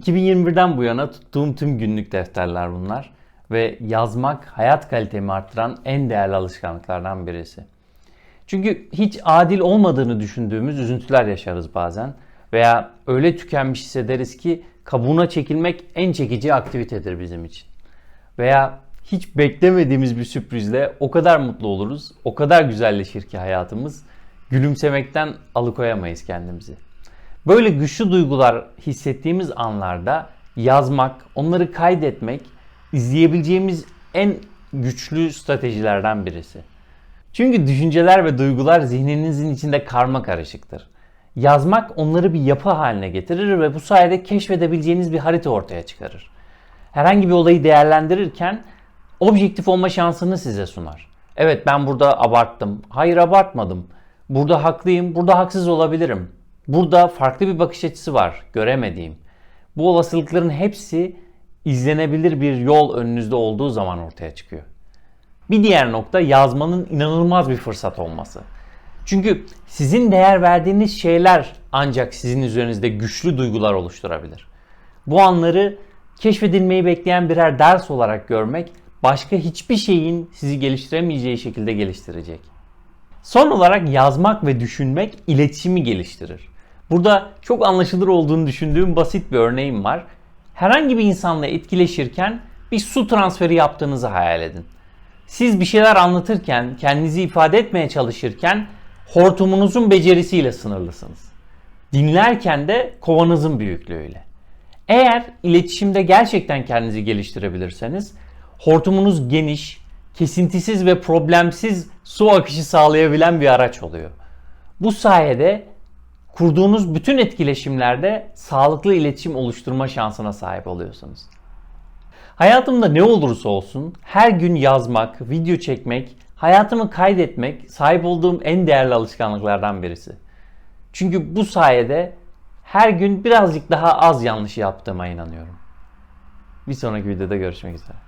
2021'den bu yana tuttuğum tüm günlük defterler bunlar ve yazmak hayat kalitemi arttıran en değerli alışkanlıklardan birisi. Çünkü hiç adil olmadığını düşündüğümüz üzüntüler yaşarız bazen veya öyle tükenmiş hissederiz ki kabuğuna çekilmek en çekici aktivitedir bizim için. Veya hiç beklemediğimiz bir sürprizle o kadar mutlu oluruz, o kadar güzelleşir ki hayatımız, gülümsemekten alıkoyamayız kendimizi. Böyle güçlü duygular hissettiğimiz anlarda yazmak, onları kaydetmek izleyebileceğimiz en güçlü stratejilerden birisi. Çünkü düşünceler ve duygular zihninizin içinde karma karışıktır. Yazmak onları bir yapı haline getirir ve bu sayede keşfedebileceğiniz bir harita ortaya çıkarır. Herhangi bir olayı değerlendirirken objektif olma şansını size sunar. Evet ben burada abarttım. Hayır abartmadım. Burada haklıyım, burada haksız olabilirim. Burada farklı bir bakış açısı var, göremediğim. Bu olasılıkların hepsi izlenebilir bir yol önünüzde olduğu zaman ortaya çıkıyor. Bir diğer nokta yazmanın inanılmaz bir fırsat olması. Çünkü sizin değer verdiğiniz şeyler ancak sizin üzerinizde güçlü duygular oluşturabilir. Bu anları keşfedilmeyi bekleyen birer ders olarak görmek başka hiçbir şeyin sizi geliştiremeyeceği şekilde geliştirecek. Son olarak yazmak ve düşünmek iletişimi geliştirir. Burada çok anlaşılır olduğunu düşündüğüm basit bir örneğim var. Herhangi bir insanla etkileşirken bir su transferi yaptığınızı hayal edin. Siz bir şeyler anlatırken, kendinizi ifade etmeye çalışırken hortumunuzun becerisiyle sınırlısınız. Dinlerken de kovanızın büyüklüğüyle. Eğer iletişimde gerçekten kendinizi geliştirebilirseniz hortumunuz geniş, kesintisiz ve problemsiz su akışı sağlayabilen bir araç oluyor. Bu sayede kurduğunuz bütün etkileşimlerde sağlıklı iletişim oluşturma şansına sahip oluyorsunuz. Hayatımda ne olursa olsun her gün yazmak, video çekmek, hayatımı kaydetmek sahip olduğum en değerli alışkanlıklardan birisi. Çünkü bu sayede her gün birazcık daha az yanlış yaptığıma inanıyorum. Bir sonraki videoda görüşmek üzere.